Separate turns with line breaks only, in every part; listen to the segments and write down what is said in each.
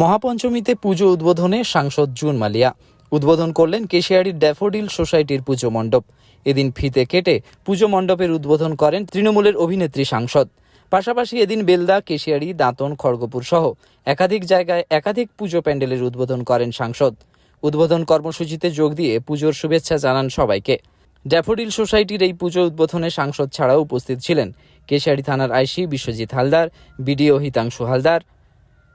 মহাপঞ্চমীতে পুজো উদ্বোধনে সাংসদ জুন মালিয়া। উদ্বোধন করলেন কেশিয়াড়ির ড্যাফোডিল সোসাইটির পুজো মণ্ডপ। এদিন ফিতে কেটে পুজো মণ্ডপের উদ্বোধন করেন তৃণমূলের অভিনেত্রী সাংসদ। পাশাপাশি এদিন বেলদা কেশিয়াড়ি দাঁতন, খড়গপুর সহ একাধিক জায়গায় একাধিক পুজো প্যান্ডেলের উদ্বোধন করেন সাংসদ। উদ্বোধন কর্মসূচিতে যোগ দিয়ে পুজোর শুভেচ্ছা জানান সবাইকে। ড্যাফোডিল সোসাইটির এই পুজো উদ্বোধনে সাংসদ ছাড়াও উপস্থিত ছিলেন কেশিয়াড়ি থানার আইসি বিশ্বজিৎ হালদার, বিডিও হিতাংশু হালদার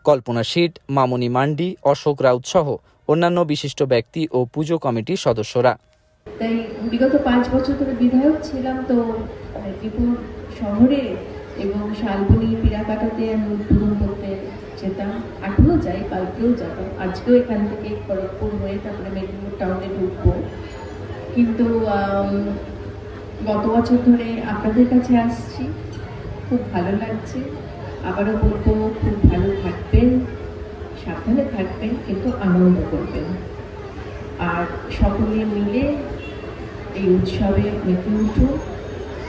কল্পনা শীট মামনি মান্ডি, অশোক রাউত সহ অন্যান্য বিশিষ্ট ব্যক্তি ও পুজো কমিটির সদস্যরা।
তাই বিগত পাঁচ বছর ধরে বিধায়ক ছিলাম, তো মেদিনীপুর শহরে এবং শালবনি আমি উদ্বোধন করতে যেতাম। এখনও যাই, কালকেও যাব। আজকেও এখান থেকে খড়গপুর হয়ে তারপরে মেদিনীপুর টাউনে কিন্তু গত বছর ধরে আপনাদের কাছে আসছি। খুব ভালো লাগছে। আবারও বলব, খুব ভালো থাকবেন, সাবধানে থাকবেন, কিন্তু আনন্দ করবেন। আর সকলে মিলে এই উৎসবে মেতে উঠুন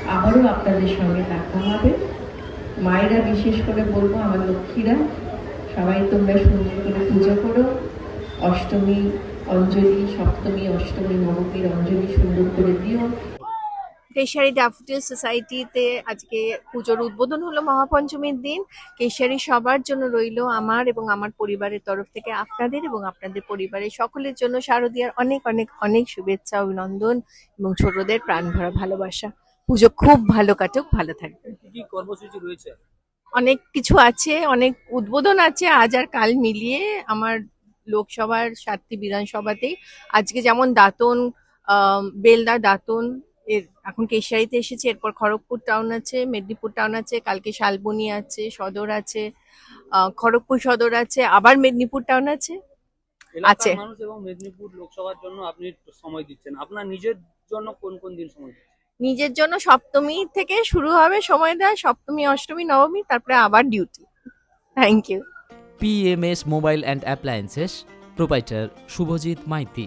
আবারও আপনাদের সঙ্গে দেখা হবে। মায়েরা বিশেষ করে বলব, আমার লক্ষ্মীরা, সবাই তোমরা সুন্দর করে পুজো করো। অষ্টমী অঞ্জলি, সপ্তমী, অষ্টমী, নবমীর অঞ্জলি সুন্দর করে দিও।
কেশারি ড্যাফোডিল সোসাইটিতে আজকে পুজোর উদ্বোধন হলো মহাপঞ্চমীর দিন। কেশারি সবার জন্য রইল আমার এবং আমার পরিবারের তরফ থেকে আপনাদের এবং আপনাদের পরিবারের সকলের জন্য শারদীয়ার অনেক অনেক অনেক শুভেচ্ছা অভিনন্দন এবং ছোটদের প্রাণ ভরা ভালোবাসা। পুজো খুব ভালো কাটুক ভালো
কি কর্মসূচি রয়েছে?
অনেক কিছু আছে অনেক উদ্বোধন আছে আজ আর কাল মিলিয়ে আমার লোকসভার সাতটি বিধানসভাতেই। আজকে যেমন দাঁতন বেলদা দাঁতন এর এখন কেশিয়ারিতে এসেছে এরপর খড়গপুর টাউন আছে মেদিনীপুর টাউন আছে কালকে শালবনি আছে সদর আছে আহ, খড়গপুর সদর আছে আবার মেদিনীপুর টাউন আছে? আছে।
মানুষ এবং মেদিনীপুর লোকসভার জন্য আপনি সময় দিচ্ছেন। আপনার নিজের জন্য কোন কোন দিন সময়
নিজের জন্য সপ্তমী থেকে শুরু হবে সময় দেয় সপ্তমী অষ্টমী নবমী তারপরে আবার duty thank you
PMS mobile and appliances proprietor Shubhajit Maity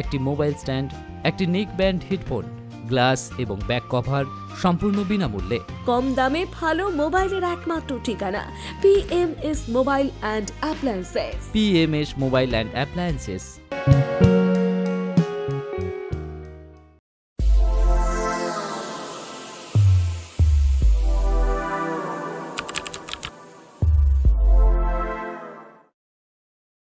একটি মোবাইল স্ট্যান্ড একটি নিক ব্যান্ড হেডফোন গ্লাস এবং ব্যাক কভার সম্পূর্ণ বিনামূল্যে।
কম দামে ভালো মোবাইলের একমাত্র ঠিকানা PMS mobile and appliances
PMS mobile and appliances